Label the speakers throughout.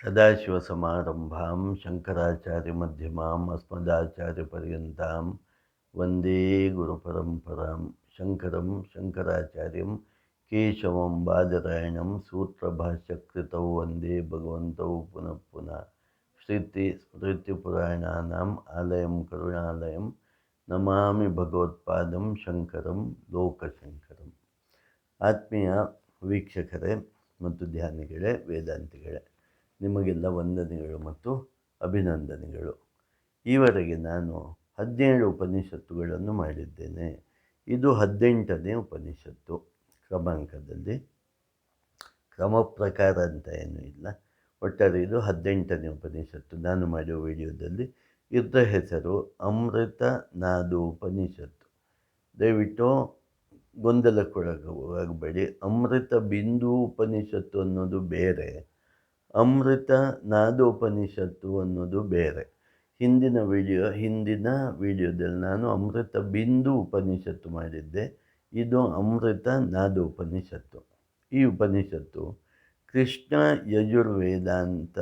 Speaker 1: ಸದಾಶಿವ ಸಮಾರಂಭಾಂ ಶಂಕರಾಚಾರ್ಯ ಮಧ್ಯಮಾಂ ಅಸ್ಮದಾಚಾರ್ಯ ಪರ್ಯಂತಾಂ ವಂದೇ ಗುರುಪರಂಪರಾಂ ಶಂಕರಂ ಶಂಕರಾಚಾರ್ಯಂ ಕೇಶವಂ ಬಾದರಾಯಣಂ ಸೂತ್ರಭಾಷ್ಯಕೃತೌ ವಂದೇ ಭಗವಂತೌ ಪುನಃ ಪುನಃ ಶ್ರುತಿ ಸ್ಮೃತಿಪುರಾಣಾನಾಂ ಆಲಯಂ ಕರುಣಾಲಯಂ ನಮಾಮಿ ಭಗವತ್ಪಾದಂ ಶಂಕರಂ ಲೋಕಶಂಕರಂ ಆತ್ಮೀಯ ವೀಕ್ಷಕರೇ ಮತ್ತು ಧ್ಯಾನಿಗಳೇ, ವೇದಾಂತಿಗಳೇ ನಿಮಗೆಲ್ಲ ವಂದನೆಗಳು ಮತ್ತು ಅಭಿನಂದನೆಗಳು. ಈವರೆಗೆ ನಾನು ಹದಿನೇಳು ಉಪನಿಷತ್ತುಗಳನ್ನು ಮಾಡಿದ್ದೇನೆ. ಇದು ಹದಿನೆಂಟನೇ ಉಪನಿಷತ್ತು. ಕ್ರಮಾಂಕದಲ್ಲಿ ಕ್ರಮ ಪ್ರಕಾರ ಅಂತ ಏನೂ ಇಲ್ಲ. ಒಟ್ಟಾರೆ ಇದು ಹದಿನೆಂಟನೇ ಉಪನಿಷತ್ತು. ನಾನು ಮಾಡುವ ವಿಡಿಯೋದಲ್ಲಿ ಇದರ ಹೆಸರು ಅಮೃತ ನಾದು ಉಪನಿಷತ್ತು. ದಯವಿಟ್ಟು ಗೊಂದಲಕ್ಕೊಳಗಾಗಬೇಡಿ. ಅಮೃತ ಬಿಂದು ಉಪನಿಷತ್ತು ಅನ್ನೋದು ಬೇರೆ. ಅಮೃತ ನಾದೋಪನಿಷತ್ತು ಅನ್ನೋದು ಬೇರೆ. ಹಿಂದಿನ ವಿಡಿಯೋ, ಹಿಂದಿನ ವಿಡಿಯೋದಲ್ಲಿ ನಾನು ಅಮೃತ ಬಿಂದು ಉಪನಿಷತ್ತು ಮಾಡಿದ್ದೆ. ಇದು ಅಮೃತ ನಾದೋಪನಿಷತ್ತು. ಈ ಉಪನಿಷತ್ತು ಕೃಷ್ಣ ಯಜುರ್ವೇದಾಂತ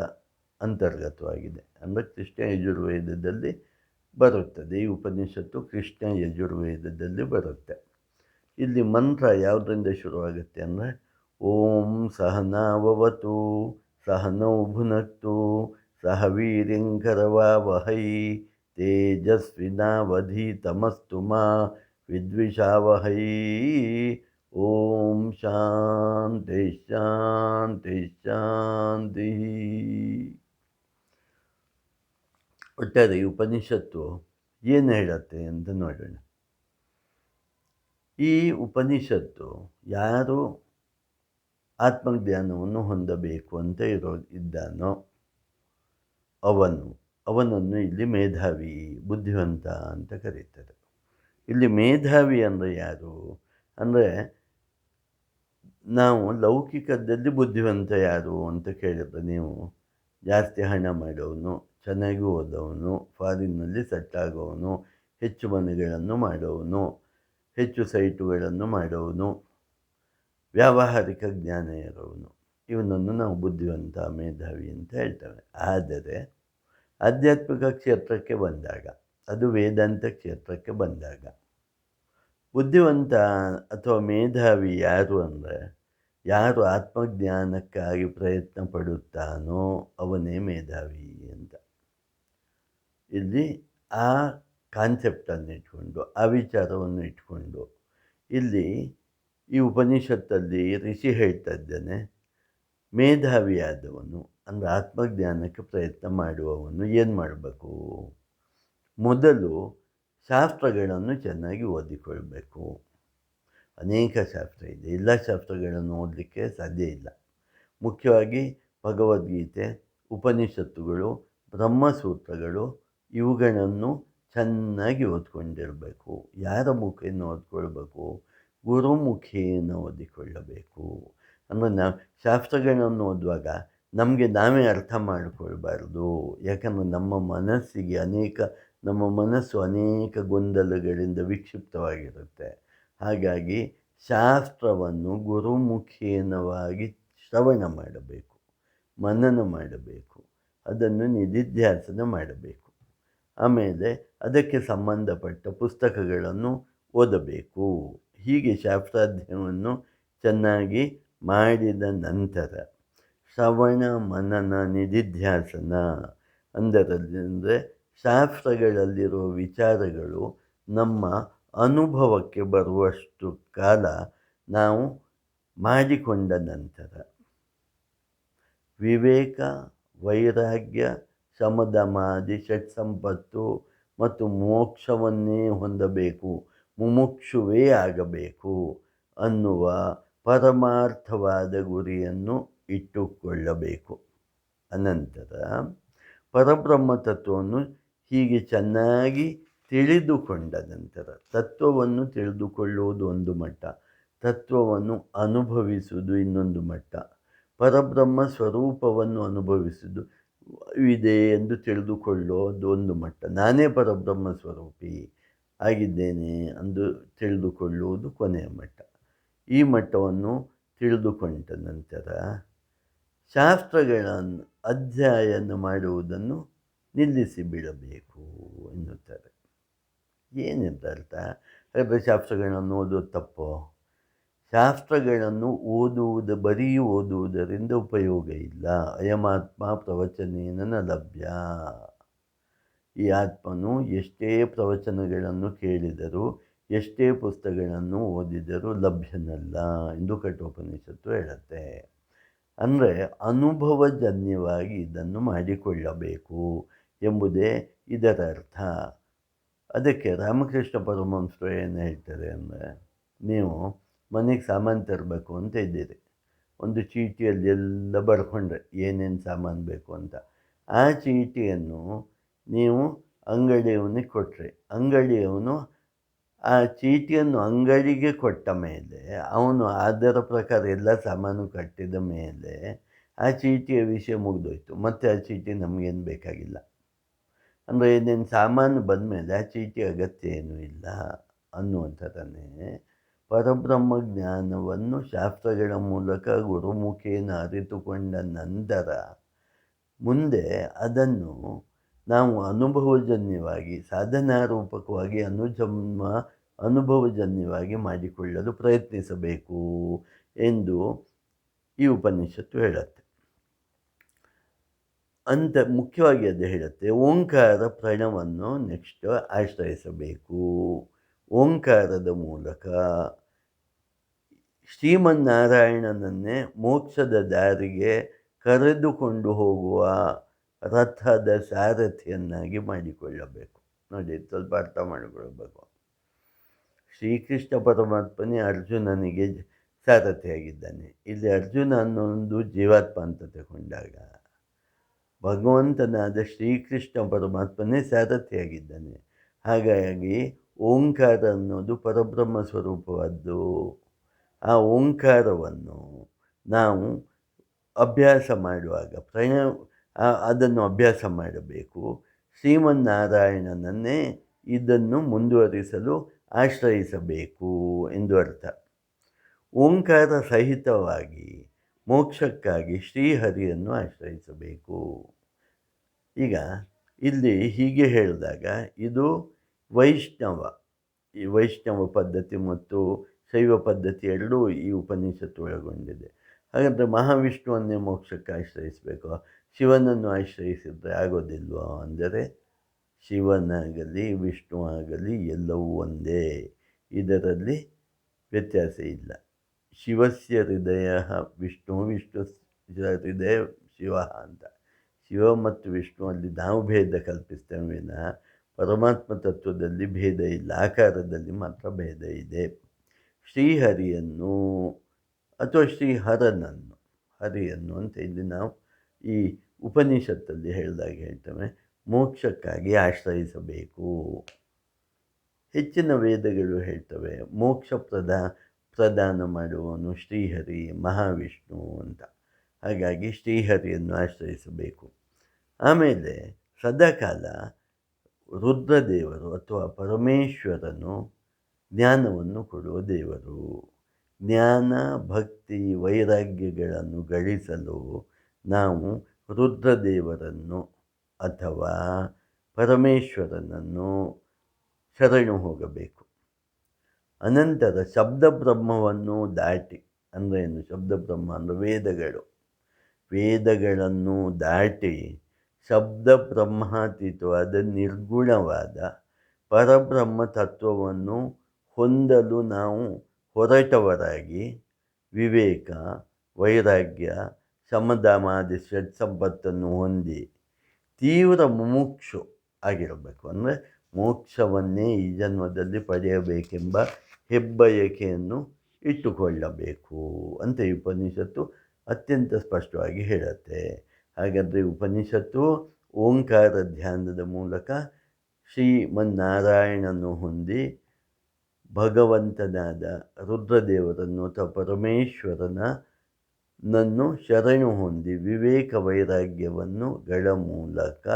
Speaker 1: ಅಂತರ್ಗತವಾಗಿದೆ. ಅಂದರೆ ಕೃಷ್ಣ ಯಜುರ್ವೇದದಲ್ಲಿ ಬರುತ್ತದೆ. ಈ ಉಪನಿಷತ್ತು ಕೃಷ್ಣ ಯಜುರ್ವೇದದಲ್ಲಿ ಬರುತ್ತೆ. ಇಲ್ಲಿ ಮಂತ್ರ ಯಾವುದರಿಂದ ಶುರುವಾಗುತ್ತೆ ಅಂದರೆ, ಓಂ ಸಹನಾವವತು ಸಹನೌ ಭುನಕ್ತು ಸಹ ವೀರ್ಯಂಕರವಾವಹೈ ತೇಜಸ್ವಿನಾವಧೀತಮಸ್ತು ಮಾ ವಿದ್ವಿಷಾವಹೈ ಓಂ ಶಾಂತಿ ಶಾಂತಿ ಶಾಂತಿ ಒಟ್ಟಾರೆ ಉಪನಿಷತ್ತು ಏನು ಹೇಳುತ್ತೆ ಅಂತ ನೋಡೋಣ. ಈ ಉಪನಿಷತ್ತು ಯಾರು ಆತ್ಮಜ್ಞಾನವನ್ನು ಹೊಂದಬೇಕು ಅಂತ ಇರೋ, ಇದ್ದಾನೋ? ಅವನು, ಅವನನ್ನು ಇಲ್ಲಿ ಮೇಧಾವಿ, ಬುದ್ಧಿವಂತ ಅಂತ ಕರೀತಾರೆ ಇಲ್ಲಿ ಮೇಧಾವಿ ಅಂದರೆ ಯಾರು? ಅಂದರೆ ನಾವು ಲೌಕಿಕದಲ್ಲಿ ಬುದ್ಧಿವಂತ ಯಾರು ಅಂತ ಕೇಳಿದ್ರೆ ನೀವು ಜಾಸ್ತಿ ಹಣ ಮಾಡೋನು, ಚೆನ್ನಾಗಿ ಓದೋನು, ಫಾರಿನ್ನಲ್ಲಿ ಸೆಟ್ಟಾಗೋವನು ಹೆಚ್ಚು ಮನೆಗಳನ್ನು ಮಾಡೋವನು ಹೆಚ್ಚು ಸೈಟುಗಳನ್ನು ಮಾಡೋವನು ವ್ಯಾವಹಾರಿಕ ಜ್ಞಾನ ಇರೋನು ಇವನನ್ನು ನಾವು ಬುದ್ಧಿವಂತ, ಮೇಧಾವಿ ಅಂತ ಹೇಳ್ತೇವೆ. ಆದರೆ ಆಧ್ಯಾತ್ಮಿಕ ಕ್ಷೇತ್ರಕ್ಕೆ ಬಂದಾಗ, ಅದು ವೇದಾಂತ ಕ್ಷೇತ್ರಕ್ಕೆ ಬಂದಾಗ, ಬುದ್ಧಿವಂತ ಅಥವಾ ಮೇಧಾವಿ ಯಾರು ಅಂದರೆ, ಯಾರು ಆತ್ಮಜ್ಞಾನಕ್ಕಾಗಿ ಪ್ರಯತ್ನ ಪಡುತ್ತಾನೋ ಅವನೇ ಮೇಧಾವಿ ಅಂತ. ಇಲ್ಲಿ ಆ ಕಾನ್ಸೆಪ್ಟನ್ನು ಇಟ್ಕೊಂಡು, ಆ ವಿಚಾರವನ್ನು ಇಟ್ಕೊಂಡು, ಇಲ್ಲಿ ಈ ಉಪನಿಷತ್ತಲ್ಲಿ ಋಷಿ ಹೇಳ್ತಾ ಇದ್ದಾನೆ, ಮೇಧಾವಿಯಾದವನು, ಅಂದರೆ ಆತ್ಮಜ್ಞಾನಕ್ಕೆ ಪ್ರಯತ್ನ ಮಾಡುವವನು ಏನು ಮಾಡಬೇಕು? ಮೊದಲು ಶಾಸ್ತ್ರಗಳನ್ನು ಚೆನ್ನಾಗಿ ಓದಿಕೊಳ್ಬೇಕು. ಅನೇಕ ಶಾಸ್ತ್ರ ಇದೆ. ಎಲ್ಲ ಶಾಸ್ತ್ರಗಳನ್ನು ಓದಲಿಕ್ಕೆ ಸಾಧ್ಯ ಇಲ್ಲ. ಮುಖ್ಯವಾಗಿ ಭಗವದ್ಗೀತೆ, ಉಪನಿಷತ್ತುಗಳು, ಬ್ರಹ್ಮಸೂತ್ರಗಳು, ಇವುಗಳನ್ನು ಚೆನ್ನಾಗಿ ಓದ್ಕೊಂಡಿರಬೇಕು. ಯಾರ ಮುಖೇನ ಓದ್ಕೊಳ್ಬೇಕು? ಗುರುಮುಖೇನ ಓದಿಕೊಳ್ಳಬೇಕು. ಅಂದರೆ ನಾವು ಶಾಸ್ತ್ರಗಳನ್ನು ಓದುವಾಗ ನಮಗೆ ನಾವೇ ಅರ್ಥ ಮಾಡಿಕೊಳ್ಬಾರ್ದು. ಯಾಕಂದರೆ ನಮ್ಮ ಮನಸ್ಸಿಗೆ ಅನೇಕ, ನಮ್ಮ ಮನಸ್ಸು ಅನೇಕ ಗೊಂದಲಗಳಿಂದ ವಿಕ್ಷಿಪ್ತವಾಗಿರುತ್ತೆ. ಹಾಗಾಗಿ ಶಾಸ್ತ್ರವನ್ನು ಗುರುಮುಖೇನವಾಗಿ ಶ್ರವಣ ಮಾಡಬೇಕು, ಮನನ ಮಾಡಬೇಕು, ಅದನ್ನು ನಿಧಿಧ್ಯಾಸನ ಮಾಡಬೇಕು. ಆಮೇಲೆ ಅದಕ್ಕೆ ಸಂಬಂಧಪಟ್ಟ ಪುಸ್ತಕಗಳನ್ನು ಓದಬೇಕು. ಹೀಗೆ ಶಾಸ್ತ್ರಾಧ್ಯಯನವನ್ನು ಚೆನ್ನಾಗಿ ಮಾಡಿದ ನಂತರ ಶ್ರವಣ ಮನನ ನಿಧಿಧ್ಯಾಸನ ಅಂದರೆ ಶಾಸ್ತ್ರಗಳಲ್ಲಿರುವ ವಿಚಾರಗಳು ನಮ್ಮ ಅನುಭವಕ್ಕೆ ಬರುವಷ್ಟು ಕಾಲ ನಾವು ಮಾಡಿಕೊಂಡ ನಂತರ ವಿವೇಕ, ವೈರಾಗ್ಯ ಶಮದಮಾದಿ ಷಟ್ ಸಂಪತ್ತು ಮತ್ತು ಮೋಕ್ಷವನ್ನೇ ಹೊಂದಬೇಕು. ಮುಮುಕ್ಷುವೇ ಆಗಬೇಕು ಅನ್ನುವ ಪರಮಾರ್ಥವಾದ ಗುರಿಯನ್ನು ಇಟ್ಟುಕೊಳ್ಳಬೇಕು. ಅನಂತರ ಪರಬ್ರಹ್ಮ ತತ್ವವನ್ನು ಹೀಗೆ ಚೆನ್ನಾಗಿ ತಿಳಿದುಕೊಂಡ ನಂತರ, ತತ್ವವನ್ನು ತಿಳಿದುಕೊಳ್ಳುವುದು ಒಂದು ಮಟ್ಟ, ತತ್ವವನ್ನು ಅನುಭವಿಸುವುದು ಇನ್ನೊಂದು ಮಟ್ಟ, ಪರಬ್ರಹ್ಮ ಸ್ವರೂಪವನ್ನು ಅನುಭವಿಸುವುದು ಇದೆ ಎಂದು ತಿಳಿದುಕೊಳ್ಳೋದು ಒಂದು ಮಟ್ಟ. ನಾನೇ ಪರಬ್ರಹ್ಮ ಸ್ವರೂಪಿ. ಆಗಿದ್ದೇನೆ ಅಂದು ತಿಳಿದುಕೊಳ್ಳುವುದು ಕೊನೆಯ ಮಟ್ಟ. ಈ ಮಟ್ಟವನ್ನು ತಿಳಿದುಕೊಂಡ ನಂತರ ಶಾಸ್ತ್ರಗಳನ್ನು ಅಧ್ಯಯನ ಮಾಡುವುದನ್ನು ನಿಲ್ಲಿಸಿ ಬಿಡಬೇಕು ಎನ್ನುತ್ತಾರೆ. ಏನಿದ್ದರ್ಥ ಹಾಗಾದರೆ ಶಾಸ್ತ್ರಗಳನ್ನು ಓದೋದು ತಪ್ಪು? ಶಾಸ್ತ್ರಗಳನ್ನು ಓದುವುದು, ಬರೀ ಓದುವುದರಿಂದ ಉಪಯೋಗ ಇಲ್ಲ. ಅಯಮಾತ್ಮ ಪ್ರವಚನೇನ ಲಭ್ಯ. ಈ ಆತ್ಮನು ಎಷ್ಟೇ ಪ್ರವಚನಗಳನ್ನು ಕೇಳಿದರೂ, ಎಷ್ಟೇ ಪುಸ್ತಕಗಳನ್ನು ಓದಿದರೂ ಲಭ್ಯನಲ್ಲ ಎಂದು ಕಠೋಪನಿಷತ್ತು ಹೇಳುತ್ತೆ. ಅಂದರೆ ಅನುಭವಜನ್ಯವಾಗಿ ಇದನ್ನು ಮಾಡಿಕೊಳ್ಳಬೇಕು ಎಂಬುದೇ ಇದರ ಅರ್ಥ. ಅದಕ್ಕೆ ರಾಮಕೃಷ್ಣ ಪರಮಹಂಸರು ಏನು ಹೇಳ್ತಾರೆ ಅಂದರೆ, ನೀವು ಮನೆಗೆ ಸಾಮಾನು ತರಬೇಕು ಅಂತ ಇದ್ದೀರಿ. ಒಂದು ಚೀಟಿಯಲ್ಲಿ ಎಲ್ಲ ಬರ್ಕೊಂಡ್ರೆ ಏನೇನು ಸಾಮಾನು ಬೇಕು ಅಂತ. ಆ ಚೀಟಿಯನ್ನು ನೀವು ಅಂಗಡಿಯವನಿಗೆ ಕೊಟ್ಟರೆ ಅಂಗಡಿಯವನು ಆ ಚೀಟಿಯನ್ನು ಅಂಗಡಿಗೆ ಕೊಟ್ಟ ಮೇಲೆ, ಅವನು ಅದರ ಪ್ರಕಾರ ಎಲ್ಲ ಸಾಮಾನು ಕಟ್ಟಿದ ಮೇಲೆ ಆ ಚೀಟಿಯ ವಿಷಯ ಮುಗಿದೋಯ್ತು. ಮತ್ತು ಆ ಚೀಟಿ ನಮಗೇನು ಬೇಕಾಗಿಲ್ಲ. ಅಂದರೆ ಏನೇನು ಸಾಮಾನು ಬಂದಮೇಲೆ ಆ ಚೀಟಿ ಅಗತ್ಯ ಏನೂ ಇಲ್ಲ ಅನ್ನುವಂಥದ್ದನ್ನೇ ಪರಬ್ರಹ್ಮ ಜ್ಞಾನವನ್ನು ಶಾಸ್ತ್ರಗಳ ಮೂಲಕ ಗುರುಮುಖಿಯನ್ನು ಅರಿತುಕೊಂಡ ನಂತರ ಮುಂದೆ ಅದನ್ನು ನಾವು ಅನುಭವಜನ್ಯವಾಗಿ, ಸಾಧನಾರೂಪಕವಾಗಿ ಅನುಜನ್ಮ ಅನುಭವಜನ್ಯವಾಗಿ ಮಾಡಿಕೊಳ್ಳಲು ಪ್ರಯತ್ನಿಸಬೇಕು ಎಂದು ಈ ಉಪನಿಷತ್ತು ಹೇಳುತ್ತೆ. ಅಂತ ಮುಖ್ಯವಾಗಿ ಅದು ಹೇಳುತ್ತೆ, ಓಂಕಾರ ಪ್ರಣವನ್ನು ನೆಕ್ಸ್ಟ್ ಆಶ್ರಯಿಸಬೇಕು. ಓಂಕಾರದ ಮೂಲಕ ಶ್ರೀಮನ್ನಾರಾಯಣನನ್ನೇ ಮೋಕ್ಷದ ದಾರಿಗೆ ಕರೆದುಕೊಂಡು ಹೋಗುವ ರಥದ ಸಾರಥಿಯನ್ನಾಗಿ ಮಾಡಿಕೊಳ್ಳಬೇಕು. ನೋಡಿ, ಸ್ವಲ್ಪ ಅರ್ಥ ಮಾಡಿಕೊಳ್ಳಬೇಕು ಶ್ರೀಕೃಷ್ಣ ಪರಮಾತ್ಮನೇ ಅರ್ಜುನನಿಗೆ ಸಾರಥಿಯಾಗಿದ್ದಾನೆ. ಇಲ್ಲಿ ಅರ್ಜುನ ಅನ್ನೊಂದು ಜೀವಾತ್ಮ ಅಂತ ತಗೊಂಡಾಗ ಭಗವಂತನಾದ ಶ್ರೀಕೃಷ್ಣ ಪರಮಾತ್ಮನೇ ಸಾರಥಿಯಾಗಿದ್ದಾನೆ. ಹಾಗಾಗಿ ಓಂಕಾರ ಅನ್ನೋದು ಪರಬ್ರಹ್ಮ ಸ್ವರೂಪವಾದ್ದು. ಆ ಓಂಕಾರವನ್ನು ನಾವು ಅಭ್ಯಾಸ ಮಾಡುವಾಗ ಪ್ರಣ ಅದನ್ನು ಅಭ್ಯಾಸ ಮಾಡಬೇಕು. ಶ್ರೀಮನ್ನಾರಾಯಣನನ್ನೇ ಇದನ್ನು ಮುಂದುವರಿಸಲು ಆಶ್ರಯಿಸಬೇಕು ಎಂದು ಅರ್ಥ. ಓಂಕಾರ ಸಹಿತವಾಗಿ ಮೋಕ್ಷಕ್ಕಾಗಿ ಶ್ರೀಹರಿಯನ್ನು ಆಶ್ರಯಿಸಬೇಕು. ಈಗ ಇಲ್ಲಿ ಹೀಗೆ ಹೇಳಿದಾಗ ಇದು ವೈಷ್ಣವ, ಈ ವೈಷ್ಣವ ಪದ್ಧತಿ ಮತ್ತು ಶೈವ ಪದ್ಧತಿ ಎರಡೂ ಈ ಉಪನಿಷತ್ತು ಒಳಗೊಂಡಿದೆ. ಹಾಗಾದರೆ ಮಹಾವಿಷ್ಣುವನ್ನೇ ಮೋಕ್ಷಕ್ಕೆ ಆಶ್ರಯಿಸಬೇಕು. ಶಿವನನ್ನು ಆಶ್ರಯಿಸಿದರೆ ಆಗೋದಿಲ್ವೋ ಅಂದರೆ ಶಿವನಾಗಲಿ ವಿಷ್ಣು ಆಗಲಿ ಎಲ್ಲವೂ ಒಂದೇ. ಇದರಲ್ಲಿ ವ್ಯತ್ಯಾಸ ಇಲ್ಲ. ಶಿವಸ್ಯ ಹೃದಯ ವಿಷ್ಣು ವಿಷ್ಣು ಹೃದಯ ಶಿವ ಅಂತ. ಶಿವ ಮತ್ತು ವಿಷ್ಣು ಅಲ್ಲಿ ನಾವು ಭೇದ ಕಲ್ಪಿಸ್ತೇವೆ ವಿನಃ ಪರಮಾತ್ಮ ತತ್ವದಲ್ಲಿ ಭೇದ ಇಲ್ಲ. ಆಕಾರದಲ್ಲಿ ಮಾತ್ರ ಭೇದ ಇದೆ. ಶ್ರೀಹರಿಯನ್ನು ಅಥವಾ ಶ್ರೀಹರನನ್ನು ಹರಿಯನ್ನು ಅಂತ ಇಲ್ಲಿ ನಾವು ಈ ಉಪನಿಷತ್ತಲ್ಲಿ ಹೇಳಿದಾಗ ಹೇಳ್ತೇವೆ, ಮೋಕ್ಷಕ್ಕಾಗಿ ಆಶ್ರಯಿಸಬೇಕು. ಹೆಚ್ಚಿನ ವೇದಗಳು ಹೇಳ್ತವೆ, ಮೋಕ್ಷ ಪ್ರದ, ಪ್ರದಾನ ಮಾಡುವವನು ಶ್ರೀಹರಿ, ಮಹಾವಿಷ್ಣು ಅಂತ. ಹಾಗಾಗಿ ಶ್ರೀಹರಿಯನ್ನು ಆಶ್ರಯಿಸಬೇಕು. ಆಮೇಲೆ ಸದಾಕಾಲ ರುದ್ರದೇವರು ಅಥವಾ ಪರಮೇಶ್ವರನು ಜ್ಞಾನವನ್ನು ಕೊಡುವ ದೇವರು. ಜ್ಞಾನ, ಭಕ್ತಿ, ವೈರಾಗ್ಯಗಳನ್ನು ಗಳಿಸಲು ನಾವು ರುದ್ರದೇವರನ್ನು ಅಥವಾ ಪರಮೇಶ್ವರನನ್ನು ಶರಣು ಹೋಗಬೇಕು. ಅನಂತರ ಶಬ್ದ ಬ್ರಹ್ಮವನ್ನು ದಾಟಿ, ಅಂದರೆ ಏನು? ಶಬ್ದ ಬ್ರಹ್ಮ ಅಂದರೆ ವೇದಗಳು. ವೇದಗಳನ್ನು ದಾಟಿ ಶಬ್ದ ಬ್ರಹ್ಮಾತೀತವಾದ ನಿರ್ಗುಣವಾದ ಪರಬ್ರಹ್ಮ ತತ್ವವನ್ನು ಹೊಂದಲು ನಾವು ಹೊರಟವರಾಗಿ ವಿವೇಕ, ವೈರಾಗ್ಯ ಶಮದಮಾದಿ ಷಟ್ಸಂಪತ್ತನ್ನು ಹೊಂದಿ ತೀವ್ರ ಮುಮುಕ್ಷು ಆಗಿರಬೇಕು. ಅಂದರೆ ಮೋಕ್ಷವನ್ನೇ ಈ ಜನ್ಮದಲ್ಲಿ ಪಡೆಯಬೇಕೆಂಬ ಹೆಬ್ಬಯಕೆಯನ್ನು ಇಟ್ಟುಕೊಳ್ಳಬೇಕು ಅಂತ ಈ ಉಪನಿಷತ್ತು ಅತ್ಯಂತ ಸ್ಪಷ್ಟವಾಗಿ ಹೇಳುತ್ತೆ. ಹಾಗಾದರೆ ಉಪನಿಷತ್ತು ಓಂಕಾರ ಧ್ಯಾನದ ಮೂಲಕ ಶ್ರೀಮನ್ನಾರಾಯಣನು ಹೊಂದಿ ಭಗವಂತನಾದ ರುದ್ರದೇವರನ್ನು ಅಥವಾ ಪರಮೇಶ್ವರನ ನನ್ನು ಶರಣು ಹೊಂದಿ ವಿವೇಕ ವೈರಾಗ್ಯವನ್ನು ಗಳ ಮೂಲಕ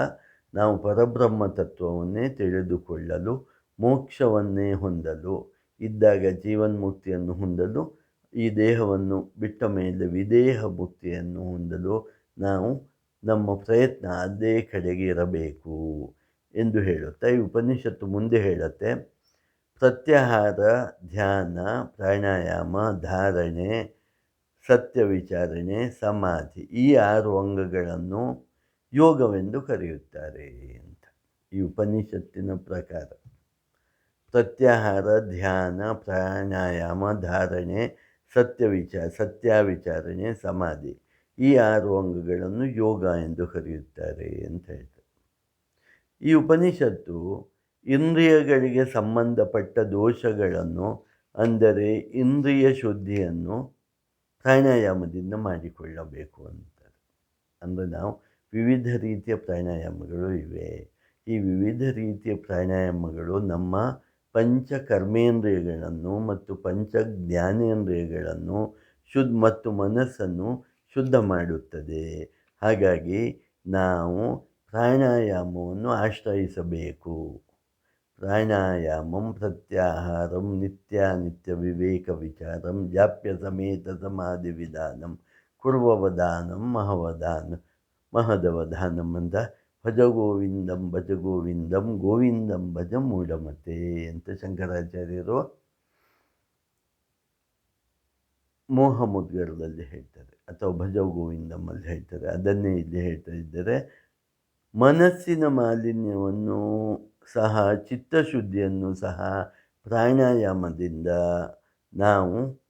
Speaker 1: ನಾವು ಪರಬ್ರಹ್ಮ ತತ್ವವನ್ನೇ ತಿಳಿದುಕೊಳ್ಳಲು, ಮೋಕ್ಷವನ್ನೇ ಹೊಂದಲು, ಇದ್ದಾಗ ಜೀವನ್ಮುಕ್ತಿಯನ್ನು ಹೊಂದಲು, ಈ ದೇಹವನ್ನು ಬಿಟ್ಟ ಮೇಲೆ ವಿದೇಹ ಮುಕ್ತಿಯನ್ನು ಹೊಂದಲು ನಾವು ನಮ್ಮ ಪ್ರಯತ್ನ ಅದೇ ಕಡೆಗೆ ಇರಬೇಕು ಎಂದು ಹೇಳುತ್ತೆ ಈ ಉಪನಿಷತ್ತು ಮುಂದೆ ಹೇಳುತ್ತೆ. ಪ್ರತ್ಯಾಹಾರ, ಧ್ಯಾನ, ಪ್ರಾಣಾಯಾಮ, ಧಾರಣೆ ಸತ್ಯ ವಿಚಾರಣೆ ಸಮಾಧಿ ಈ ಆರು ಅಂಗಗಳನ್ನು ಯೋಗವೆಂದು ಕರೆಯುತ್ತಾರೆ ಅಂತ ಈ ಉಪನಿಷತ್ತಿನ ಪ್ರಕಾರ. ಪ್ರತ್ಯಾಹಾರ, ಧ್ಯಾನ, ಪ್ರಾಣಾಯಾಮ, ಧಾರಣೆ ಸತ್ಯ ವಿಚಾರ ಸತ್ಯ ವಿಚಾರಣೆ ಸಮಾಧಿ ಈ ಆರು ಅಂಗಗಳನ್ನು ಯೋಗ ಎಂದು ಕರೆಯುತ್ತಾರೆ ಅಂತ ಹೇಳ್ತಾರೆ. ಈ ಉಪನಿಷತ್ತು ಇಂದ್ರಿಯಗಳಿಗೆ ಸಂಬಂಧಪಟ್ಟ ದೋಷಗಳನ್ನು ಅಂದರೆ ಇಂದ್ರಿಯ ಶುದ್ಧಿಯನ್ನು ಪ್ರಾಣಾಯಾಮದಿಂದ ಮಾಡಿಕೊಳ್ಳಬೇಕು ಅಂತಾರೆ. ಅಂದರೆ ನಾವು ವಿವಿಧ ರೀತಿಯ ಪ್ರಾಣಾಯಾಮಗಳು ಇವೆ. ಈ ವಿವಿಧ ರೀತಿಯ ಪ್ರಾಣಾಯಾಮಗಳು ನಮ್ಮ ಪಂಚ ಕರ್ಮೇಂದ್ರಿಯಗಳನ್ನು ಮತ್ತು ಪಂಚ ಜ್ಞಾನೇಂದ್ರಿಯಗಳನ್ನು ಶುದ್ಧ ಮತ್ತು ಮನಸ್ಸನ್ನು ಶುದ್ಧ ಮಾಡುತ್ತದೆ. ಹಾಗಾಗಿ ನಾವು ಪ್ರಾಣಾಯಾಮವನ್ನು ಆಶ್ರಯಿಸಬೇಕು. ಪ್ರಾಣಾಯಾಮಂ ಪ್ರತ್ಯಾಹಾರಂ ನಿತ್ಯಾನಿತ್ಯ ವಿವೇಕ ವಿಚಾರಂ ಜಾಪ್ಯ ಸಮೇತ ಸಮಾಧಿ ವಿಧಾನಂ ಕುರ್ವವಧಾನಂ ಮಹವಧಾನ ಮಹದವಧಾನಂ ಅಂತ ಭಜ ಗೋವಿಂದಂ ಭಜ ಗೋವಿಂದಂ ಗೋವಿಂದಂ ಭಜ ಮೂಢಮತೆ ಅಂತ ಶಂಕರಾಚಾರ್ಯರು ಮೋಹ ಮುದ್ಗರದಲ್ಲಿ ಹೇಳ್ತಾರೆ ಅಥವಾ ಭಜ ಗೋವಿಂದಮ್ಮಲ್ಲಿ ಹೇಳ್ತಾರೆ. ಅದನ್ನೇ ಇಲ್ಲಿ ಹೇಳ್ತಾ ಇದ್ದರೆ. ಮನಸ್ಸಿನ ಮಾಲಿನ್ಯವನ್ನು ಸಹ ಚಿತ್ತಶುದ್ಧಿಯನ್ನು ಸಹ ಪ್ರಾಣಾಯಾಮದಿಂದ ನಾವು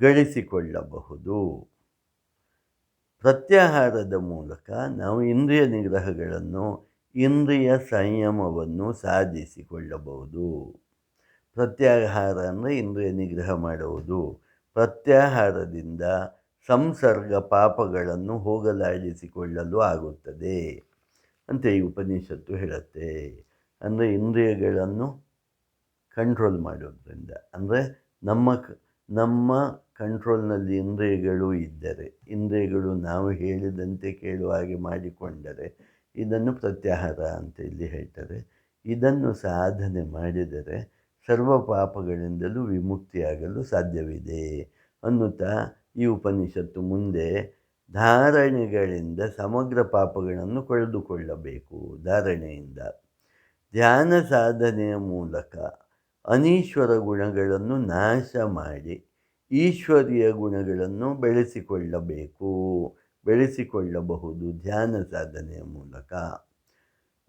Speaker 1: ಗಳಿಸಿಕೊಳ್ಳಬಹುದು. ಪ್ರತ್ಯಾಹಾರದ ಮೂಲಕ ನಾವು ಇಂದ್ರಿಯ ನಿಗ್ರಹಗಳನ್ನು, ಇಂದ್ರಿಯ ಸಂಯಮವನ್ನು ಸಾಧಿಸಿಕೊಳ್ಳಬಹುದು. ಪ್ರತ್ಯಾಹಾರ ಅಂದರೆ ಇಂದ್ರಿಯ ನಿಗ್ರಹ ಮಾಡುವುದು. ಪ್ರತ್ಯಾಹಾರದಿಂದ ಸಂಸರ್ಗ ಪಾಪಗಳನ್ನು ಹೋಗಲಾಡಿಸಿಕೊಳ್ಳಲು ಆಗುತ್ತದೆ. ಅಂತ ಈ ಉಪನಿಷತ್ತು ಹೇಳುತ್ತೆ. ಅಂದರೆ ಇಂದ್ರಿಯಗಳನ್ನು ಕಂಟ್ರೋಲ್ ಮಾಡೋದ್ರಿಂದ ಅಂದರೆ ನಮ್ಮ ನಮ್ಮ ಕಂಟ್ರೋಲ್ನಲ್ಲಿ ಇಂದ್ರಿಯಗಳು ಇದ್ದರೆ, ಇಂದ್ರಿಯಗಳು ನಾವು ಹೇಳಿದಂತೆ ಕೇಳುವ ಹಾಗೆ ಮಾಡಿಕೊಂಡರೆ, ಇದನ್ನು ಪ್ರತ್ಯಾಹಾರ ಅಂತ ಇಲ್ಲಿ ಹೇಳ್ತಾರೆ. ಇದನ್ನು ಸಾಧನೆ ಮಾಡಿದರೆ ಸರ್ವ ಪಾಪಗಳಿಂದಲೂ ವಿಮುಕ್ತಿಯಾಗಲು ಸಾಧ್ಯವಿದೆ ಅನ್ನುತ್ತಾ ಈ ಉಪನಿಷತ್ತು ಮುಂದೆ ಧಾರಣೆಗಳಿಂದ ಸಮಗ್ರ ಪಾಪಗಳನ್ನು ಕಳೆದುಕೊಳ್ಳಬೇಕು. ಧಾರಣೆಯಿಂದ ಧ್ಯಾನ ಸಾಧನೆಯ ಮೂಲಕ ಅನೀಶ್ವರ ಗುಣಗಳನ್ನು ನಾಶ ಮಾಡಿ ಈಶ್ವರೀಯ ಗುಣಗಳನ್ನು ಬೆಳೆಸಿಕೊಳ್ಳಬೇಕು. ಬೆಳೆಸಿಕೊಳ್ಳಬಹುದು ಧ್ಯಾನ ಸಾಧನೆಯ ಮೂಲಕ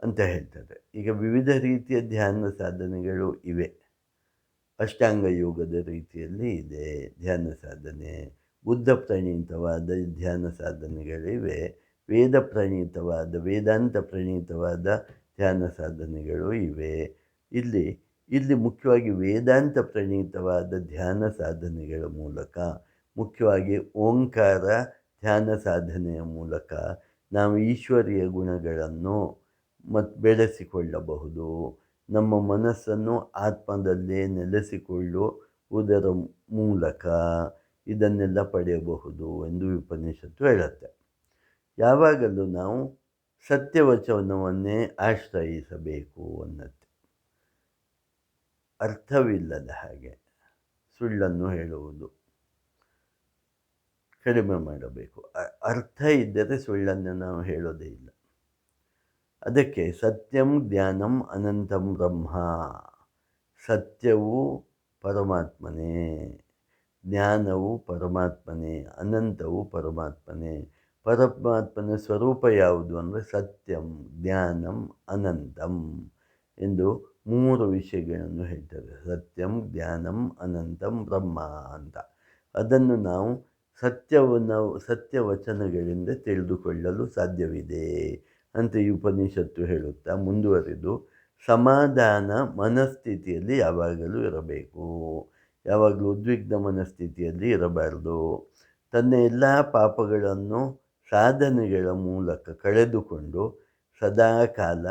Speaker 1: ಅಂತ ಹೇಳ್ತಾರೆ. ಈಗ ವಿವಿಧ ರೀತಿಯ ಧ್ಯಾನ ಸಾಧನೆಗಳು ಇವೆ. ಅಷ್ಟಾಂಗ ಯೋಗದ ರೀತಿಯಲ್ಲಿ ಇದೆ. ಧ್ಯಾನ ಸಾಧನೆ ಬುದ್ಧ ಪ್ರಣೀತವಾದ ಧ್ಯಾನ ಸಾಧನೆಗಳಿವೆ. ವೇದ ಪ್ರಣೀತವಾದ, ವೇದಾಂತ ಪ್ರಣೀತವಾದ ಧ್ಯಾನ ಸಾಧನೆಗಳು ಇವೆ. ಇಲ್ಲಿ ಇಲ್ಲಿ ಮುಖ್ಯವಾಗಿ ವೇದಾಂತ ಪ್ರಣೀತವಾದ ಧ್ಯಾನ ಸಾಧನೆಗಳ ಮೂಲಕ, ಮುಖ್ಯವಾಗಿ ಓಂಕಾರ ಧ್ಯಾನ ಸಾಧನೆಯ ಮೂಲಕ ನಾವು ಈಶ್ವರಿಯ ಗುಣಗಳನ್ನು ಮತ್ತು ಬೆಳೆಸಿಕೊಳ್ಳಬಹುದು. ನಮ್ಮ ಮನಸ್ಸನ್ನು ಆತ್ಮದಲ್ಲೇ ನೆಲೆಸಿಕೊಳ್ಳುವುದರ ಮೂಲಕ. ಇದನ್ನೆಲ್ಲ ಪಡೆಯಬಹುದು ಎಂದು ಉಪನಿಷತ್ತು ಹೇಳುತ್ತೆ. ಯಾವಾಗಲೂ ನಾವು ಸತ್ಯವಚನವನ್ನೇ ಆಶ್ರಯಿಸಬೇಕು ಅನ್ನತ್ತೆ. ಅರ್ಥವಿಲ್ಲದ ಹಾಗೆ ಸುಳ್ಳನ್ನು ಹೇಳುವುದು ಕಡಿಮೆ ಮಾಡಬೇಕು. ಅರ್ಥ ಇದ್ದರೆ ಸುಳ್ಳನ್ನು ನಾವು ಹೇಳೋದೇ ಇಲ್ಲ. ಅದಕ್ಕೆ ಸತ್ಯಂ ಜ್ಞಾನಂ ಅನಂತಂ ಬ್ರಹ್ಮ. ಸತ್ಯವು ಪರಮಾತ್ಮನೇ. ಜ್ಞಾನವು ಪರಮಾತ್ಮನೇ, ಅನಂತವು ಪರಮಾತ್ಮನೇ. ಪರಮಾತ್ಮನ ಸ್ವರೂಪ ಯಾವುದು ಅಂದರೆ ಸತ್ಯಂ, ಜ್ಞಾನಂ, ಅನಂತಂ ಎಂದು ಮೂರು ವಿಷಯಗಳನ್ನು ಹೇಳ್ತಾರೆ. ಸತ್ಯಂ, ಜ್ಞಾನಂ, ಅನಂತಂ, ಬ್ರಹ್ಮ ಅಂತ. ಅದನ್ನು ನಾವು ಸತ್ಯವನ್ನು, ಸತ್ಯವಚನಗಳಿಂದ ತಿಳಿದುಕೊಳ್ಳಲು ಸಾಧ್ಯವಿದೆ ಅಂತ ಈ ಉಪನಿಷತ್ತು ಹೇಳುತ್ತಾ ಮುಂದುವರಿದು, ಸಮಾಧಾನ ಮನಸ್ಥಿತಿಯಲ್ಲಿ ಯಾವಾಗಲೂ ಇರಬೇಕು. ಯಾವಾಗಲೂ ಉದ್ವಿಗ್ನ ಮನಸ್ಥಿತಿಯಲ್ಲಿ ಇರಬಾರ್ದು. ತನ್ನ ಎಲ್ಲ ಪಾಪಗಳನ್ನು ಸಾಧನೆಗಳ ಮೂಲಕ ಕಳೆದುಕೊಂಡು ಸದಾಕಾಲ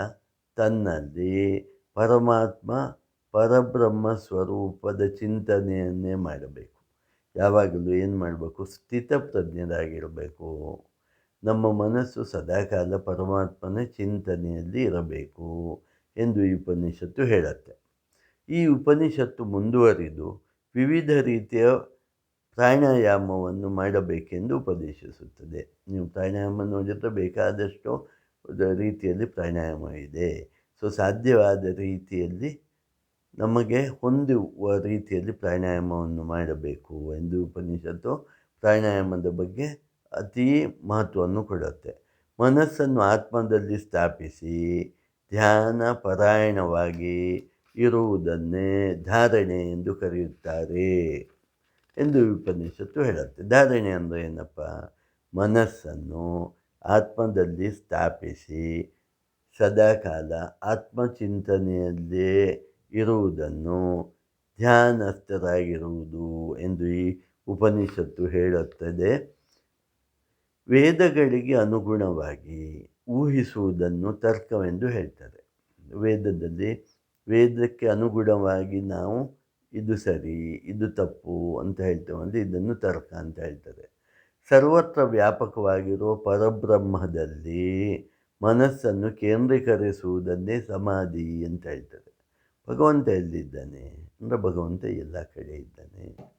Speaker 1: ತನ್ನಲ್ಲಿ ಪರಮಾತ್ಮ ಪರಬ್ರಹ್ಮ ಸ್ವರೂಪದ ಚಿಂತನೆಯನ್ನೇ ಮಾಡಬೇಕು. ಯಾವಾಗಲೂ ಏನು ಮಾಡಬೇಕು? ಸ್ಥಿತಪ್ರಜ್ಞರಾಗಿರಬೇಕು ನಮ್ಮ ಮನಸ್ಸು ಸದಾಕಾಲ ಪರಮಾತ್ಮನ ಚಿಂತನೆಯಲ್ಲಿ ಇರಬೇಕು ಎಂದು ಈ ಉಪನಿಷತ್ತು ಹೇಳುತ್ತೆ. ಈ ಉಪನಿಷತ್ತು ಮುಂದುವರಿದು ವಿವಿಧ ರೀತಿಯ ಪ್ರಾಣಾಯಾಮವನ್ನು ಮಾಡಬೇಕೆಂದು ಉಪದೇಶಿಸುತ್ತದೆ. ನೀವು ಪ್ರಾಣಾಯಾಮ ನೋಡಿದರೆ ಬೇಕಾದಷ್ಟು ರೀತಿಯಲ್ಲಿ ಪ್ರಾಣಾಯಾಮ ಇದೆ. ಸೊ, ಸಾಧ್ಯವಾದ ರೀತಿಯಲ್ಲಿ ನಮಗೆ ಹೊಂದುವ ರೀತಿಯಲ್ಲಿ ಪ್ರಾಣಾಯಾಮವನ್ನು ಮಾಡಬೇಕು ಎಂದು ಉಪನಿಷತ್ತು ಪ್ರಾಣಾಯಾಮದ ಬಗ್ಗೆ ಅತೀ ಮಹತ್ವವನ್ನು ಕೊಡುತ್ತೆ. ಮನಸ್ಸನ್ನು ಆತ್ಮದಲ್ಲಿ ಸ್ಥಾಪಿಸಿ, ಧ್ಯಾನ ಪರಾಯಣವಾಗಿ ಇರುವುದನ್ನೇ ಧಾರಣೆ ಎಂದು ಕರೆಯುತ್ತಾರೆ ಎಂದು ಉಪನಿಷತ್ತು ಹೇಳುತ್ತೆ. ಧಾರಣೆ ಅಂದರೆ ಏನಪ್ಪ? ಮನಸ್ಸನ್ನು ಆತ್ಮದಲ್ಲಿ ಸ್ಥಾಪಿಸಿ ಸದಾಕಾಲ ಆತ್ಮಚಿಂತನೆಯಲ್ಲೇ ಇರುವುದನ್ನು ಧ್ಯಾನಸ್ಥರಾಗಿರುವುದು ಎಂದು ಈ ಉಪನಿಷತ್ತು ಹೇಳುತ್ತದೆ. ವೇದಗಳಿಗೆ ಅನುಗುಣವಾಗಿ ಊಹಿಸುವುದನ್ನು ತರ್ಕವೆಂದು ಹೇಳ್ತಾರೆ. ವೇದದಲ್ಲಿ ವೇದಕ್ಕೆ ಅನುಗುಣವಾಗಿ ನಾವು ಇದು ಸರಿ, ಇದು ತಪ್ಪು ಅಂತ ಹೇಳ್ತೇವೆ ಇದನ್ನು ತರ್ಕ ಅಂತ ಹೇಳ್ತಾರೆ. ಸರ್ವತ್ರ ವ್ಯಾಪಕವಾಗಿರುವ ಪರಬ್ರಹ್ಮದಲ್ಲಿ ಮನಸ್ಸನ್ನು ಕೇಂದ್ರೀಕರಿಸುವುದನ್ನೇ ಸಮಾಧಿ ಅಂತ ಹೇಳ್ತಾರೆ. ಭಗವಂತ ಎಲ್ಲಿದ್ದಾನೆ? ಅಂದರೆ ಭಗವಂತ ಎಲ್ಲ ಕಡೆ ಇದ್ದಾನೆ.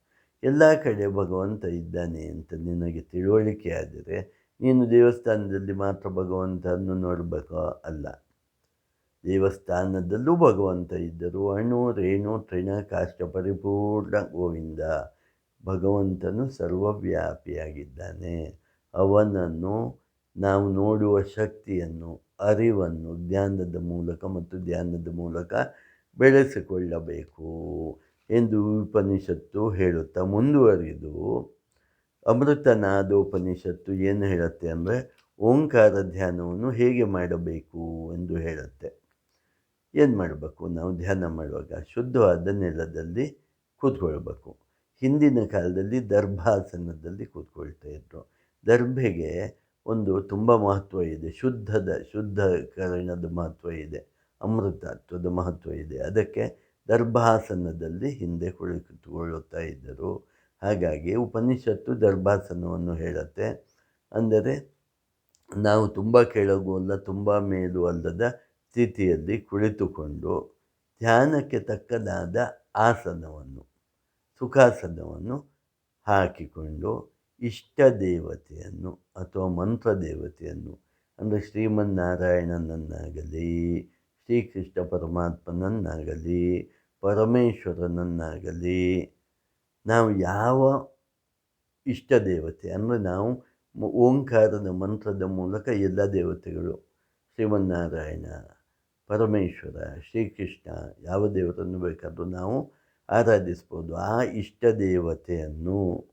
Speaker 1: ಎಲ್ಲ ಕಡೆ ಭಗವಂತ ಇದ್ದಾನೆ ಅಂತ ನಿನಗೆ ತಿಳುವಳಿಕೆ ಆದರೆ ನೀನು ದೇವಸ್ಥಾನದಲ್ಲಿ ಮಾತ್ರ ಭಗವಂತನನ್ನು ನೋಡಬೇಕು? ಅಲ್ಲ. ದೇವಸ್ಥಾನದಲ್ಲೂ ಭಗವಂತ ಇದ್ದರು. ಅಣು ರೇಣು, ತೃಣ, ಕಾಷ್ಟ ಪರಿಪೂರ್ಣ ಗೋವಿಂದ. ಭಗವಂತನು ಸರ್ವವ್ಯಾಪಿಯಾಗಿದ್ದಾನೆ. ಅವನನ್ನು ನಾವು ನೋಡುವ ಶಕ್ತಿಯನ್ನು, ಅರಿವನ್ನು ಧ್ಯಾನದ ಮೂಲಕ ಮತ್ತು ಧ್ಯಾನದ ಮೂಲಕ ಬೆಳೆಸಿಕೊಳ್ಳಬೇಕು ಎಂದು ಉಪನಿಷತ್ತು ಹೇಳುತ್ತಾ ಮುಂದುವರಿದು ಅಮೃತನಾದೋಪನಿಷತ್ತು ಏನು ಹೇಳುತ್ತೆ ಅಂದರೆ, ಓಂಕಾರ ಧ್ಯಾನವನ್ನು ಹೇಗೆ ಮಾಡಬೇಕು ಎಂದು ಹೇಳುತ್ತೆ. ಏನು ಮಾಡಬೇಕು? ನಾವು ಧ್ಯಾನ ಮಾಡುವಾಗ ಶುದ್ಧವಾದ ನೆಲದಲ್ಲಿ ಕೂತ್ಕೊಳ್ಬೇಕು. ಹಿಂದಿನ ಕಾಲದಲ್ಲಿ ದರ್ಭಾಸನದಲ್ಲಿ ಕೂತ್ಕೊಳ್ತಾ ಇದ್ದರು ದರ್ಭೆಗೆ ಒಂದು ತುಂಬ ಮಹತ್ವ ಇದೆ. ಶುದ್ಧದ, ಶುದ್ಧಕರಣದ ಮಹತ್ವ ಇದೆ. ಅಮೃತತ್ವದ ಮಹತ್ವ ಇದೆ. ಅದಕ್ಕೆ ದರ್ಭಾಸನದಲ್ಲಿ ಹಿಂದೆ ಕುಳಿತುಕೊಳ್ಳುತ್ತಾ ಇದ್ದರು. ಹಾಗಾಗಿ ಉಪನಿಷತ್ತು ದರ್ಭಾಸನವನ್ನು ಹೇಳುತ್ತೆ. ಅಂದರೆ ನಾವು ತುಂಬ ಕೆಳಗೂ ಅಲ್ಲ, ತುಂಬ ಮೇಲು ಅಲ್ಲದ ಸ್ಥಿತಿಯಲ್ಲಿ ಕುಳಿತುಕೊಂಡು ಧ್ಯಾನಕ್ಕೆ ತಕ್ಕದಾದ ಆಸನವನ್ನು, ಸುಖಾಸನವನ್ನು ಹಾಕಿಕೊಂಡು ಇಷ್ಟ ದೇವತೆಯನ್ನು ಅಥವಾ ಮಂತ್ರ ದೇವತೆಯನ್ನು, ಅಂದರೆ ಶ್ರೀಮನ್ನಾರಾಯಣನನ್ನಾಗಲಿ, ಶ್ರೀಕೃಷ್ಣ ಪರಮಾತ್ಮನನ್ನಾಗಲಿ, ಪರಮೇಶ್ವರನನ್ನಾಗಲಿ, ನಾವು ಯಾವ ಇಷ್ಟ ದೇವತೆ, ಅಂದರೆ ನಾವು ಓಂಕಾರದ ಮಂತ್ರದ ಮೂಲಕ ಎಲ್ಲ ದೇವತೆಗಳು ಶ್ರೀಮನ್ನಾರಾಯಣ ಪರಮೇಶ್ವರ, ಶ್ರೀಕೃಷ್ಣ, ಯಾವ ದೇವರನ್ನು ಬೇಕಾದರೂ ನಾವು ಆರಾಧಿಸ್ಬೋದು. ಆ ಇಷ್ಟ ದೇವತೆಯನ್ನು,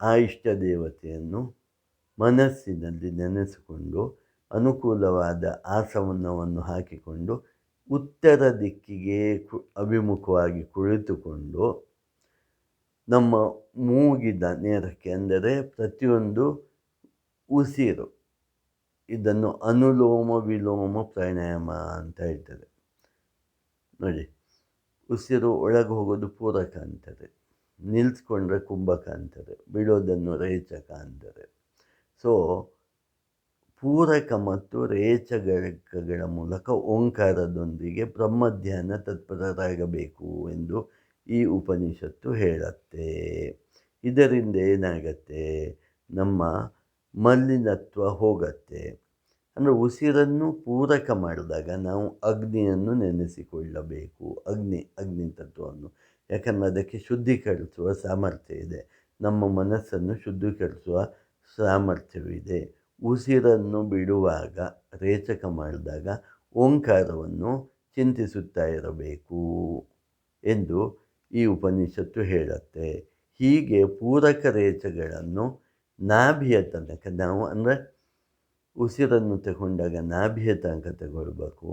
Speaker 1: ಆ ಇಷ್ಟ ದೇವತೆಯನ್ನು ಮನಸ್ಸಿನಲ್ಲಿ ನೆನೆಸಿಕೊಂಡು, ಅನುಕೂಲವಾದ ಆಸನವನ್ನು ಹಾಕಿಕೊಂಡು, ಉತ್ತರ ದಿಕ್ಕಿಗೆ ಕು, ಅಭಿಮುಖವಾಗಿ ಕುಳಿತುಕೊಂಡು, ನಮ್ಮ ಮೂಗಿದ ನೇರಕ್ಕೆ ಅಂದರೆ ಪ್ರತಿಯೊಂದು ಉಸಿರು ಇದನ್ನು ಅನುಲೋಮ ವಿಲೋಮ ಪ್ರಾಣಾಯಾಮ ಅಂತ ಹೇಳ್ತಾರೆ ನೋಡಿ, ಉಸಿರು ಒಳಗೆ ಹೋಗೋದು ಪೂರಕ ಅಂತಾರೆ ನಿಲ್ಸ್ಕೊಂಡ್ರೆ ಕುಂಭಕ ಅಂತಾರೆ ಬಿಡೋದನ್ನು ರೇಚಕ ಅಂತಾರೆ ಸೊ ಪೂರಕ ಮತ್ತು ರೇಚಕಗಳ ಮೂಲಕ ಓಂಕಾರದೊಂದಿಗೆ ಬ್ರಹ್ಮಧ್ಯಾನ ತತ್ಪರರಾಗಬೇಕು ಎಂದು ಈ ಉಪನಿಷತ್ತು ಹೇಳುತ್ತೆ. ಇದರಿಂದ ಏನಾಗತ್ತೆ? ನಮ್ಮ ಮಲಿನತ್ವ ಹೋಗತ್ತೆ. ಅಂದರೆ ಉಸಿರನ್ನು ಪೂರಕ ಮಾಡಿದಾಗ ನಾವು ಅಗ್ನಿಯನ್ನು ನೆನೆಸಿಕೊಳ್ಳಬೇಕು. ಅಗ್ನಿ ಅಗ್ನಿ ತತ್ವವನ್ನು. ಯಾಕಂದರೆ ಅದಕ್ಕೆ ಶುದ್ಧೀಕರಿಸುವ ಸಾಮರ್ಥ್ಯ ಇದೆ. ನಮ್ಮ ಮನಸ್ಸನ್ನು ಶುದ್ಧೀಕರಿಸುವ ಸಾಮರ್ಥ್ಯವಿದೆ. ಉಸಿರನ್ನು ಬಿಡುವಾಗ, ರೇಚಕ ಮಾಡಿದಾಗ ಓಂಕಾರವನ್ನು ಚಿಂತಿಸುತ್ತಾ ಇರಬೇಕು ಎಂದು ಈ ಉಪನಿಷತ್ತು ಹೇಳುತ್ತೆ. ಹೀಗೆ ಪೂರಕ ರೇಚಗಳನ್ನು ನಾಭಿಯ ತನಕ ನಾವು ಅಂದರೆ ಉಸಿರನ್ನು ತಗೊಂಡಾಗ ನಾಭಿಯ ತನಕ ತಗೊಳ್ಬೇಕು.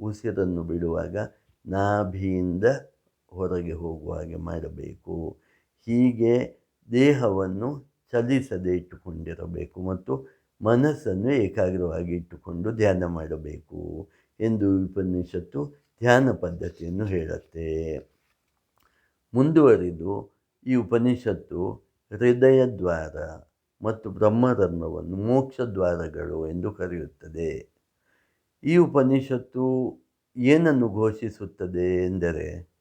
Speaker 1: ಉಸಿರನ್ನು ಬಿಡುವಾಗ ನಾಭಿಯಿಂದ ಹೊರಗೆ ಹೋಗುವ ಹಾಗೆ ಮಾಡಬೇಕು. ಹೀಗೆ ದೇಹವನ್ನು ಚಲಿಸದೆ ಇಟ್ಟುಕೊಂಡಿರಬೇಕು ಮತ್ತು ಮನಸ್ಸನ್ನು ಏಕಾಗ್ರವಾಗಿ ಇಟ್ಟುಕೊಂಡು ಧ್ಯಾನ ಮಾಡಬೇಕು ಎಂದು ಉಪನಿಷತ್ತು ಧ್ಯಾನ ಪದ್ಧತಿಯನ್ನು ಹೇಳುತ್ತೆ. ಮುಂದುವರಿದು ಈ ಉಪನಿಷತ್ತು ಹೃದಯ ದ್ವಾರ ಮತ್ತು ಬ್ರಹ್ಮರಂಧ್ರವನ್ನು ಮೋಕ್ಷ ದ್ವಾರಗಳು ಎಂದು ಕರೆಯುತ್ತದೆ. ಈ ಉಪನಿಷತ್ತು ಏನನ್ನು ಘೋಷಿಸುತ್ತದೆ ಎಂದರೆ,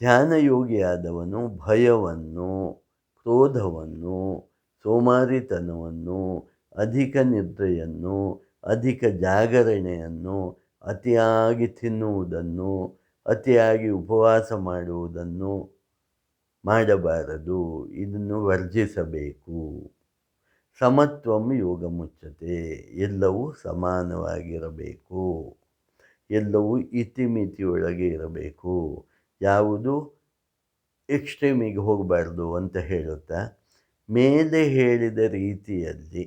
Speaker 1: ಧ್ಯಾನಯೋಗಿಯಾದವನು ಭಯವನ್ನು, ಕ್ರೋಧವನ್ನು, ಸೋಮಾರಿತನವನ್ನು, ಅಧಿಕ ನಿದ್ರೆಯನ್ನು, ಅಧಿಕ ಜಾಗರಣೆಯನ್ನು, ಅತಿಯಾಗಿ ತಿನ್ನುವುದನ್ನು, ಅತಿಯಾಗಿ ಉಪವಾಸ ಮಾಡುವುದನ್ನು ಮಾಡಬಾರದು. ಇದನ್ನು ವರ್ಜಿಸಬೇಕು. ಸಮತ್ವಂ ಯೋಗ ಮುಚ್ಚತೆ ಎಲ್ಲವೂ ಸಮಾನವಾಗಿರಬೇಕು. ಎಲ್ಲವೂ ಇತಿಮಿತಿಯೊಳಗೆ ಇರಬೇಕು. ಯಾವುದು? ಎಕ್ಸ್ಟ್ರೀಮಿಗೆ ಹೋಗಬಾರ್ದು ಅಂತ ಹೇಳುತ್ತಾ, ಮೇಲೆ ಹೇಳಿದ ರೀತಿಯಲ್ಲಿ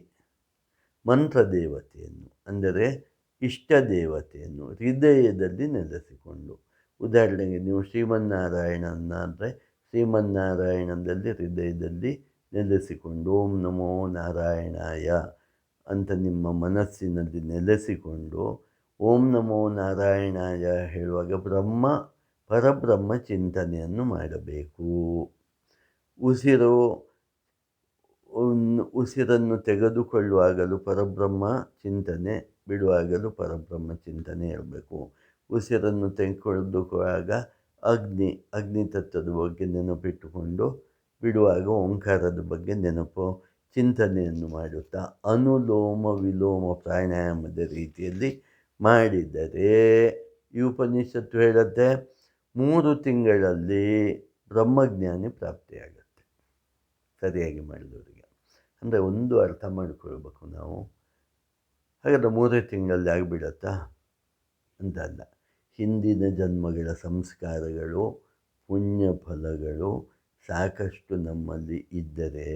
Speaker 1: ಮಂತ್ರ ದೇವತೆಯನ್ನು ಅಂದರೆ ಇಷ್ಟ ದೇವತೆಯನ್ನು ಹೃದಯದಲ್ಲಿ ನೆಲೆಸಿಕೊಂಡು. ಉದಾಹರಣೆಗೆ ನೀವು ಶ್ರೀಮನ್ನಾರಾಯಣನಾದರೆ ಶ್ರೀಮನ್ನಾರಾಯಣದಲ್ಲಿ ಹೃದಯದಲ್ಲಿ ನೆಲೆಸಿಕೊಂಡು ಓಂ ನಮೋ ನಾರಾಯಣಾಯ ಅಂತ ನಿಮ್ಮ ಮನಸ್ಸಿನಲ್ಲಿ ನೆಲೆಸಿಕೊಂಡು, ಓಂ ನಮೋ ನಾರಾಯಣಾಯ ಹೇಳುವಾಗ ಬ್ರಹ್ಮ, ಪರಬ್ರಹ್ಮ ಚಿಂತನೆಯನ್ನು ಮಾಡಬೇಕು. ಉಸಿರು ಉಸಿರನ್ನು ತೆಗೆದುಕೊಳ್ಳುವಾಗಲೂ ಪರಬ್ರಹ್ಮ ಚಿಂತನೆ, ಬಿಡುವಾಗಲೂ ಪರಬ್ರಹ್ಮ ಚಿಂತನೆ ಇರಬೇಕು. ಉಸಿರನ್ನು ತೆಗೆದುಕೊಳ್ಳುವಾಗ ಅಗ್ನಿ ಅಗ್ನಿ ತತ್ವದ ಬಗ್ಗೆ ನೆನಪಿಟ್ಟುಕೊಂಡು ಬಿಡುವಾಗ ಓಂಕಾರದ ಬಗ್ಗೆ ನೆನಪು, ಚಿಂತನೆಯನ್ನು ಮಾಡುತ್ತಾ ಅನುಲೋಮ ವಿಲೋಮ ಪ್ರಾಣಾಯಾಮದ ರೀತಿಯಲ್ಲಿ ಮಾಡಿದರೆ ಈ ಉಪನಿಷತ್ತು ಹೇಳುತ್ತೆ, ಮೂರು ತಿಂಗಳಲ್ಲಿ ಬ್ರಹ್ಮಜ್ಞಾನಿ ಪ್ರಾಪ್ತಿಯಾಗುತ್ತೆ. ಸರಿಯಾಗಿ ಮಾಡಿದವರಿಗೆ. ಅಂದರೆ ಒಂದು ಅರ್ಥ ಮಾಡಿಕೊಳ್ಬೇಕು ನಾವು. ಹಾಗಾದರೆ ಮೂರೇ ತಿಂಗಳಲ್ಲಿ ಆಗಿಬಿಡತ್ತಾ? ಅಂತಲ್ಲ. ಹಿಂದಿನ ಜನ್ಮಗಳ ಸಂಸ್ಕಾರಗಳು ಪುಣ್ಯ ಫಲಗಳು ಸಾಕಷ್ಟು ನಮ್ಮಲ್ಲಿ ಇದ್ದರೆ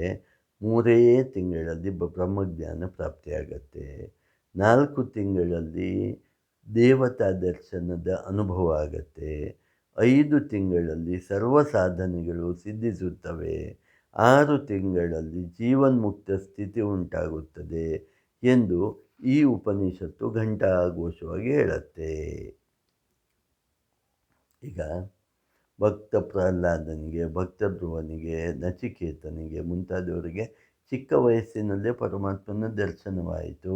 Speaker 1: ಮೂರೇ ತಿಂಗಳಲ್ಲಿ ಬ್ರಹ್ಮಜ್ಞಾನ ಪ್ರಾಪ್ತಿಯಾಗತ್ತೆ. ನಾಲ್ಕು ತಿಂಗಳಲ್ಲಿ ದೇವತಾ ದರ್ಶನದ ಅನುಭವ ಆಗತ್ತೆ. ಐದು ತಿಂಗಳಲ್ಲಿ ಸರ್ವ ಸಾಧನೆಗಳು ಸಿದ್ಧಿಸುತ್ತವೆ. ಆರು ತಿಂಗಳಲ್ಲಿ ಜೀವನ್ಮುಕ್ತ ಸ್ಥಿತಿ ಉಂಟಾಗುತ್ತದೆ ಎಂದು ಈ ಉಪನಿಷತ್ತು ಘಂಟಾಘೋಷವಾಗಿ ಹೇಳುತ್ತೆ. ಈಗ ಭಕ್ತ ಪ್ರಹ್ಲಾದನಿಗೆ, ಭಕ್ತ ಧ್ರುವನಿಗೆ, ನಚಿಕೇತನಿಗೆ ಮುಂತಾದವರಿಗೆ ಚಿಕ್ಕ ವಯಸ್ಸಿನಲ್ಲೇ ಪರಮಾತ್ಮನ ದರ್ಶನವಾಯಿತು.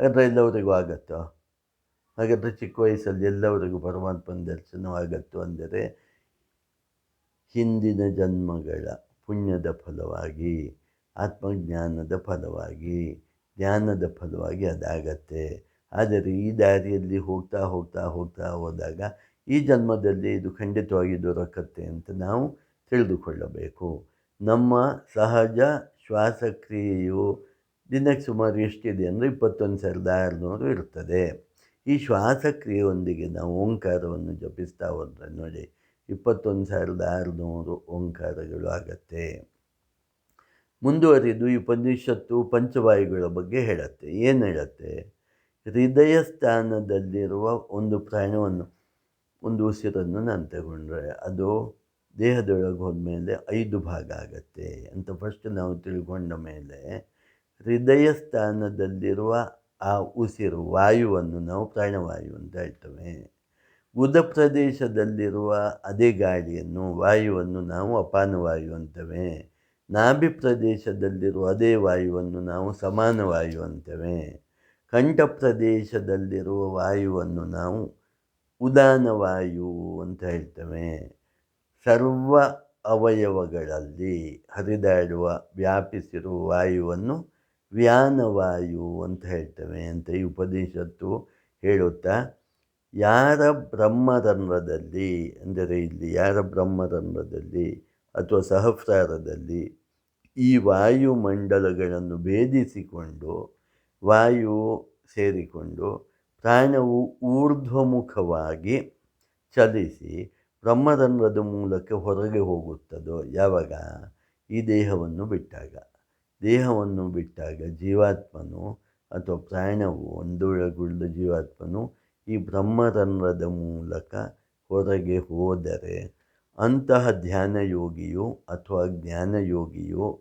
Speaker 1: ಹಾಗಾದರೆ ಎಲ್ಲವರಿಗೂ ಆಗತ್ತೋ? ಹಾಗಾದರೆ ಚಿಕ್ಕ ವಯಸ್ಸಲ್ಲಿ ಎಲ್ಲವರಿಗೂ ಪರಮಾತ್ಮನ ದರ್ಶನವಾಗತ್ತು ಅಂದರೆ ಹಿಂದಿನ ಜನ್ಮಗಳ ಪುಣ್ಯದ ಫಲವಾಗಿ, ಆತ್ಮಜ್ಞಾನದ ಫಲವಾಗಿ ಜ್ಞಾನದ ಫಲವಾಗಿ ಅದಾಗತ್ತೆ. ಆದರೆ ಈ ದಾರಿಯಲ್ಲಿ ಹೋಗ್ತಾ ಹೋಗ್ತಾ ಹೋಗ್ತಾ ಹೋದಾಗ ಈ ಜನ್ಮದಲ್ಲಿ ಇದು ಖಂಡಿತವಾಗಿ ದೊರಕತ್ತೆ ಅಂತ ನಾವು ತಿಳಿದುಕೊಳ್ಳಬೇಕು. ನಮ್ಮ ಸಹಜ ಶ್ವಾಸಕ್ರಿಯೆಯು ದಿನಕ್ಕೆ ಸುಮಾರು ಎಷ್ಟಿದೆ ಅಂದರೆ ಇಪ್ಪತ್ತೊಂದು ಸಾವಿರದ ಆರುನೂರು ಇರ್ತದೆ ಈ ಶ್ವಾಸಕ್ರಿಯೆಯೊಂದಿಗೆ ನಾವು ಓಂಕಾರವನ್ನು ಜಪಿಸ್ತಾ ಹೋದ್ರೆ ನೋಡಿ, ಇಪ್ಪತ್ತೊಂದು ಸಾವಿರದ ಆರುನೂರು ಓಂಕಾರಗಳು ಆಗತ್ತೆ. ಮುಂದುವರಿದು ಈ ಉಪನಿಷತ್ತು ಪಂಚವಾಯುಗಳ ಬಗ್ಗೆ ಹೇಳುತ್ತೆ. ಏನು ಹೇಳುತ್ತೆ? ಹೃದಯ ಸ್ಥಾನದಲ್ಲಿರುವ ಒಂದು ಪ್ರಾಣವನ್ನು ಒಂದು ಉಸಿರನ್ನು ನಾನು ತಗೊಂಡ್ರೆ ಅದು ದೇಹದೊಳಗೆ ಹೋದ್ಮೇಲೆ ಐದು ಭಾಗ ಆಗತ್ತೆ ಅಂತ ಫಸ್ಟ್ ನಾವು ತಿಳ್ಕೊಂಡ ಮೇಲೆ ಹೃದಯ ಸ್ಥಾನದಲ್ಲಿರುವ ಆ ಉಸಿರು, ವಾಯುವನ್ನು ನಾವು ಪ್ರಾಣವಾಯು ಅಂತ ಹೇಳ್ತೇವೆ. ಉದ ಪ್ರದೇಶದಲ್ಲಿರುವ ಅದೇ ಗಾಳಿಯನ್ನು, ವಾಯುವನ್ನು ನಾವು ಅಪಾನವಾಯು ಅಂತೇವೆ. ನಾಭಿ ಪ್ರದೇಶದಲ್ಲಿರುವ ಅದೇ ವಾಯುವನ್ನು ನಾವು ಸಮಾನವಾಯು ಅಂತೇವೆ. ಕಂಠ ಪ್ರದೇಶದಲ್ಲಿರುವ ವಾಯುವನ್ನು ನಾವು ಉದಾನವಾಯು ಅಂತ ಹೇಳ್ತೇವೆ. ಸರ್ವ ಅವಯವಗಳಲ್ಲಿ ಹರಿದಾಡುವ, ವ್ಯಾಪಿಸಿರುವ ವಾಯುವನ್ನು ವ್ಯಾನವಾಯು ಅಂತ ಹೇಳ್ತೇವೆ ಅಂತ ಈ ಉಪದೇಶತ್ತು ಹೇಳುತ್ತಾ, ಯಾರ ಬ್ರಹ್ಮರಂಧ್ರದಲ್ಲಿ, ಅಂದರೆ ಇಲ್ಲಿ ಯಾರ ಬ್ರಹ್ಮರಂಧ್ರದಲ್ಲಿ ಅಥವಾ ಸಹಸ್ರಾರದಲ್ಲಿ ಈ ವಾಯುಮಂಡಲಗಳನ್ನು ಭೇದಿಸಿಕೊಂಡು, ವಾಯು ಸೇರಿಕೊಂಡು ಪ್ರಾಣವು ಊರ್ಧ್ವಮುಖವಾಗಿ ಚಲಿಸಿ ಬ್ರಹ್ಮರಂಧ್ರದ ಮೂಲಕ ಹೊರಗೆ ಹೋಗುತ್ತದೋ, ಯಾವಾಗ? ಈ ದೇಹವನ್ನು ಬಿಟ್ಟಾಗ. ದೇಹವನ್ನು ಬಿಟ್ಟಾಗ ಜೀವಾತ್ಮನು ಅಥವಾ ಪ್ರಾಣವು ಒಂದೊಳಗುಳ್ಳ ಜೀವಾತ್ಮನು ಈ ಬ್ರಹ್ಮರಂಧ್ರದ ಮೂಲಕ ಹೊರಗೆ ಹೋದರೆ ಅಂತಹ ಧ್ಯಾನಯೋಗಿಯು ಅಥವಾ ಜ್ಞಾನಯೋಗಿಯು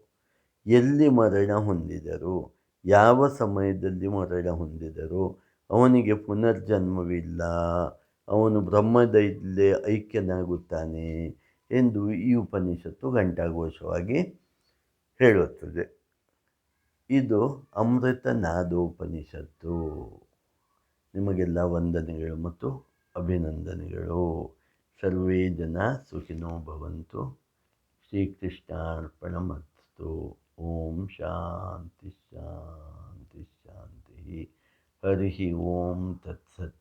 Speaker 1: ಎಲ್ಲಿ ಮರಣ ಹೊಂದಿದರು? ಯಾವ ಸಮಯದಲ್ಲಿ ಮರಣ ಹೊಂದಿದರು? ಅವನಿಗೆ ಪುನರ್ಜನ್ಮವಿಲ್ಲ ಅವನು ಬ್ರಹ್ಮದಲ್ಲೇ ಐಕ್ಯನಾಗುತ್ತಾನೆ ಎಂದು ಈ ಉಪನಿಷತ್ತು ಘಂಟಾಘೋಷವಾಗಿ ಹೇಳುತ್ತದೆ. ಇದು ಅಮೃತ ನಾದೋಪನಿಷತ್ತು ನಿಮಗೆಲ್ಲ ವಂದನೆಗಳು ಮತ್ತು ಅಭಿನಂದನೆಗಳು. ಸರ್ವೇ ಜನ ಸುಖಿನೋ ಭವಂತು. ಶ್ರೀಕೃಷ್ಣಾರ್ಪಣಮಸ್ತು ಓಂ ಶಾಂತಿ ಶಾಂತಿ ಶಾಂತಿ. हरिः ओं तत्सत्